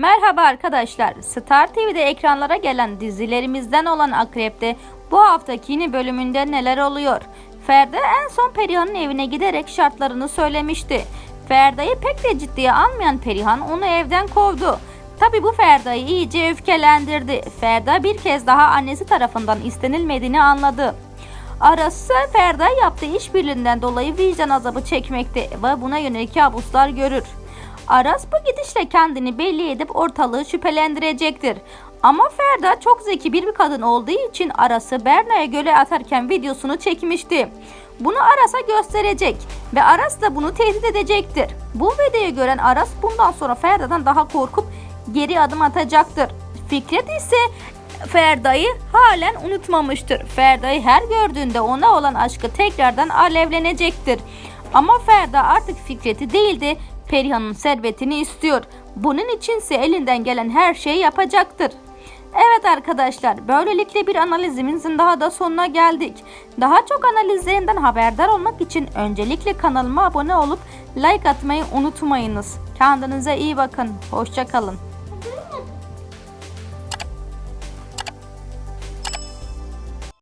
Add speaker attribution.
Speaker 1: Merhaba arkadaşlar. Star TV'de ekranlara gelen dizilerimizden olan Akrep'te bu haftaki yeni bölümünde neler oluyor? Ferda en son Perihan'ın evine giderek şartlarını söylemişti. Ferda'yı pek de ciddiye almayan Perihan onu evden kovdu. Tabi bu Ferda'yı iyice öfkelendirdi. Ferda bir kez daha annesi tarafından istenilmediğini anladı. Arası Ferda yaptığı işbirliğinden dolayı vicdan azabı çekmekte ve buna yönelik kabuslar görür. Aras bu gidişle kendini belli edip ortalığı şüphelendirecektir. Ama Ferda çok zeki bir, kadın olduğu için Aras'ı Berna'ya göle atarken videosunu çekmişti. Bunu Aras'a gösterecek ve Aras da bunu tehdit edecektir. Bu videoyu gören Aras bundan sonra Ferda'dan daha korkup geri adım atacaktır. Fikret ise Ferda'yı halen unutmamıştır. Ferda'yı her gördüğünde ona olan aşkı tekrardan alevlenecektir. Ama Ferda artık Fikret'i değil de Perihan'ın servetini istiyor. Bunun içinse elinden gelen her şeyi yapacaktır. Evet arkadaşlar böylelikle bir analizimizin daha da sonuna geldik. Daha çok analizlerinden haberdar olmak için öncelikle kanalıma abone olup like atmayı unutmayınız. Kendinize iyi bakın. Hoşçakalın.